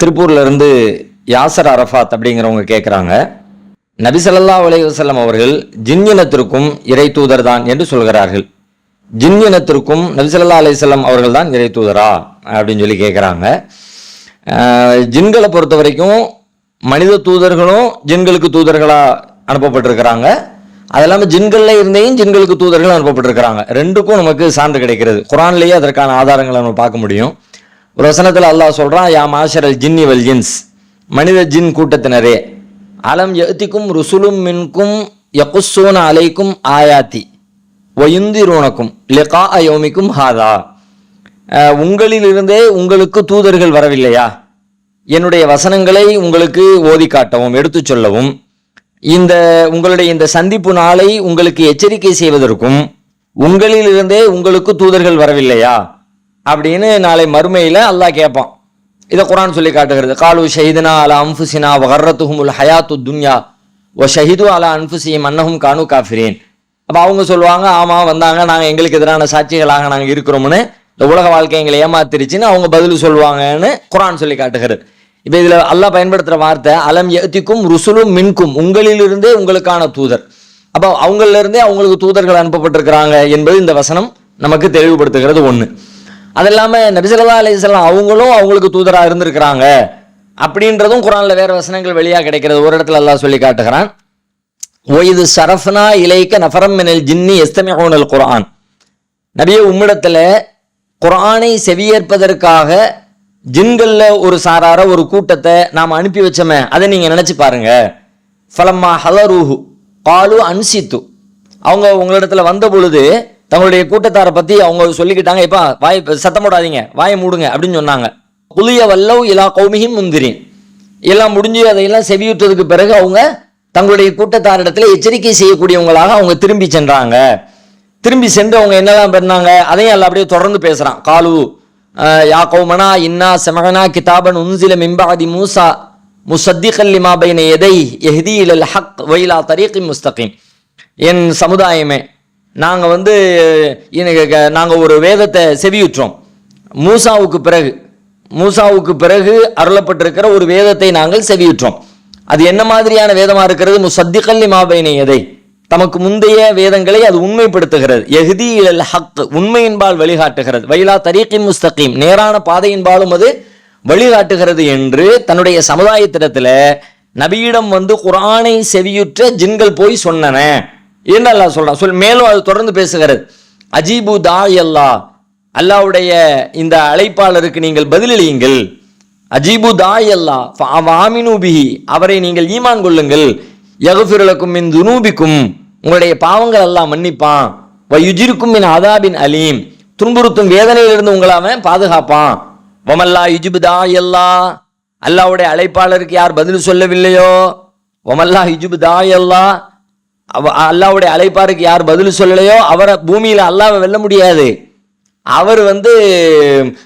திருப்பூர்லேருந்து யாசர் அரஃபாத் அப்படிங்கிறவங்க கேட்குறாங்க நபிசல்லா அலைவசல்லம் அவர்கள் ஜின்னினத்திற்கும் இறை தூதர் தான் என்று சொல்கிறார்கள். ஜின்னினத்திற்கும் நபிசல்லா அலைவசல்லம் அவர்கள் தான் இறை தூதரா அப்படின்னு சொல்லி கேட்குறாங்க ஜின்களை பொறுத்த வரைக்கும் மனித தூதர்களும் ஜின்களுக்கு தூதர்களாக அனுப்பப்பட்டிருக்கிறாங்க. அது இல்லாமல் ஜின்களில் இருந்தையும் ஜின்களுக்கு தூதர்கள் அனுப்பப்பட்டிருக்கிறாங்க. ரெண்டுக்கும் நமக்கு சான்று கிடைக்கிறது. குரான்லேயே அதற்கான ஆதாரங்களை நம்ம பார்க்க முடியும். ஒரு வசனத்தில் அல்லாஹ் சொல்கிறான் யா மாஷரல் ஜின்னி வல் ஜின்ஸ். மனித ஜின் கூட்டத்தினரே அலம் எத்திக்கும் ருசுலும் மின்கும் யகுசூன அலைக்கும் ஆயாத்தி வயுந்திரூனக்கும் லெகா அயோமிக்கும் ஹாதா. உங்களிலிருந்தே உங்களுக்கு தூதர்கள் வரவில்லையா? என்னுடைய வசனங்களை உங்களுக்கு ஓதி காட்டவும் எடுத்துச் சொல்லவும். இந்த உங்களுடைய இந்த சந்திப்பு நாளை உங்களுக்கு எச்சரிக்கை செய்வதற்கும் உங்களிலிருந்தே உங்களுக்கு தூதர்கள் வரவில்லையா? அப்படின்னு நாளை மறுமையில் அல்லாஹ் கேட்பான் இதை குரான் சொல்லி காட்டுகிறது. காலு ஷஹிதுனா அலா அன்ஃபுசினா வகர்ரத்துஹுமுல் ஹயாத்து துன்யா. ஒ ஷஹிது அலா அன்ஃபுசியும் அன்னஹும் கானு காஃபிரீன். அப்போ அவங்க சொல்லுவாங்க ஆமாம் வந்தாங்க. நாங்கள் எங்களுக்கு எதிரான சாட்சிகளாக நாங்கள் இருக்கிறோம்னு. இந்த உலக வாழ்க்கை எங்களை ஏமாத்திருச்சுன்னு அவங்க பதில் சொல்லுவாங்கன்னு குரான் சொல்லி காட்டுகிறது. இப்போ இதில் அல்லாஹ் பயன்படுத்துகிற வார்த்தை அலம் எத்திக்கும் ருசுலும் மின்கும். உங்களிலிருந்தே உங்களுக்கான தூதர். அப்போ அவங்களிலிருந்தே அவங்களுக்கு தூதர்கள் அனுப்பப்பட்டிருக்கிறாங்க என்பது இந்த வசனம் நமக்கு தெளிவுபடுத்துகிறது ஒன்று அது இல்லாமல் நபிசல்லா அலிஸ்லாம் அவங்களும் அவங்களுக்கு தூதராக இருந்திருக்கிறாங்க அப்படின்றதும் குரானில் வேறு வசனங்கள் வெளியாக கிடைக்கிறது. ஒரு இடத்துல எல்லாம் சொல்லி காட்டுகிறான். ஒய்து சரஃப்னா இலைக்க நஃபரம் மினல் ஜின்னி எஸ்தமிஹூனல் குரான் நபிய உம்மிடத்தில் குரானை செவியேற்பதற்காக ஜின்களில் ஒரு சாரார ஒரு கூட்டத்தை நாம் அனுப்பி வச்சோமே அதை நீங்கள் நினச்சி பாருங்க. ஃபலம்மா ஹலரூஹு காலு அன்சித்து. அவங்க உங்களிடத்தில் வந்த பொழுது தங்களுடைய கூட்டத்தாரை பத்தி அவங்க சொல்லிக்கிட்டாங்க இப்ப வாய் சத்தம் போடாதீங்க வாயை மூடுங்க அப்படின்னு சொன்னாங்க. புலிய வல்லவ் எல்லா கௌமியும் முந்திரின். எல்லாம் முடிஞ்சு அதையெல்லாம் செவியுற்றதுக்கு பிறகு அவங்க தங்களுடைய கூட்டத்தாரிடத்துல எச்சரிக்கை செய்யக்கூடியவங்களாக அவங்க திரும்பி சென்றாங்க. திரும்பி சென்று அவங்க என்னெல்லாம் பண்ணாங்க அதையும் எல்லாம் அப்படியே தொடர்ந்து பேசுறான். காலு யா கௌமனா இன்னா செமகனா கிதாபன் உன்சில மிம்பாதி மூசா முசத்திகல்லிமா பைன எதை எஹ்தி இலல் ஹக் வைலா தரீக்கி முஸ்தகிம். என் சமுதாயமே நாங்கள் வந்து நாங்க ஒரு வேதத்தை செவியுற்றோம். மூசாவுக்கு பிறகு மூசாவுக்கு பிறகு அருளப்பட்டிருக்கிற ஒரு வேதத்தை நாங்கள் செவியுற்றோம். அது என்ன மாதிரியான வேதமாக இருக்கிறது? முசத்திகல்லி மாபைனை எதை தமக்கு முந்தைய வேதங்களை அது உண்மைப்படுத்துகிறது. எஹ்தி இலல் ஹக் உண்மையின்பால் வழிகாட்டுகிறது. வயலா தரீக்கின் முஸ்தகீம் நேரான பாதையின்பாலும் அது வழிகாட்டுகிறது என்று தன்னுடைய சமுதாயத்திடத்தில் நபியிடம் வந்து குரானை செவியுற்ற ஜின்கள் போய் சொன்னன. என்ன அல்லாஹ் சொல்றான். சொல் மேலும் அது தொடர்ந்து பேசுகிறது. அஜீபு தா அல்லாஹ். அல்லாவுடைய இந்த அழைப்பாளருக்கு நீங்கள் பதிலளியுங்கள் அஜீபு தாய் எல்லா ஆமினு பிஹி. அவரை நீங்கள் ஈமான் கொள்ளுங்கள். யகுஃபிரலுக்கும் மின் துனூபிக்கும். உங்களுடைய பாவங்கள் எல்லாம் மன்னிப்பான். வயுஜிருக்கும் மின் அதாபின் அலீம். துன்புறுத்தும் வேதனையிலிருந்து உங்களை அவன் பாதுகாப்பான். வமல்லா யுஜிபு தாய் அல்லா அல்லாவுடைய அழைப்பாளருக்கு யார் பதில் சொல்லவில்லையோ? வமல்லா யுஜிபு தாய் அல்லா அல்லாவுடைய அழைப்பாருக்கு யார் பதில் சொல்லலையோ அவரை பூமியில் அல்லாவை வெல்ல முடியாது. அவர் வந்து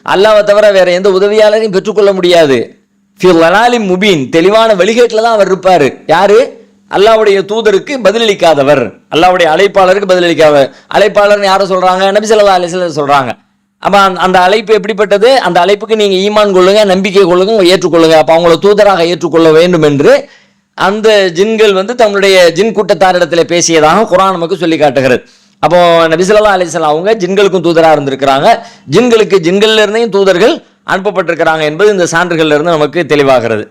அல்லாவை தவிர வேற எந்த உதவியாளரையும் பெற்றுக்கொள்ள முடியாது. முபீன் தெளிவான வழிகேட்டில் தான் அவர் இருப்பார். யாரு? அல்லாவுடைய தூதருக்கு பதிலளிக்காதவர். அல்லாவுடைய அழைப்பாளருக்கு பதிலளிக்காதவர் அழைப்பாளர்னு யாரை சொல்றாங்க? நபி ஸல்லல்லாஹு சொல்கிறாங்க அப்போ சொல்றாங்க. அந்த- அந்த அழைப்பு எப்படிப்பட்டது? அந்த அழைப்புக்கு நீங்கள் ஈமான் கொள்ளுங்க நம்பிக்கை கொள்ளுங்க ஏற்றுக்கொள்ளுங்க. அப்போ அவங்கள தூதராக ஏற்றுக்கொள்ள வேண்டும் என்று அந்த ஜின்கள் வந்து தங்களுடைய ஜின் கூட்டத்தாரிடத்தில் பேசியதாக குரான் நமக்கு சொல்லி காட்டுகிறது. அப்போ நபிசல்லா அலிஸ்லாம் அவங்க ஜின்களுக்கும் தூதராக இருந்திருக்கிறாங்க. ஜின்களுக்கு ஜின்கள்ல இருந்தையும் தூதர்கள் அனுப்பப்பட்டிருக்கிறாங்க என்பது இந்த சான்றுகள்ல இருந்து நமக்கு தெளிவாகிறது.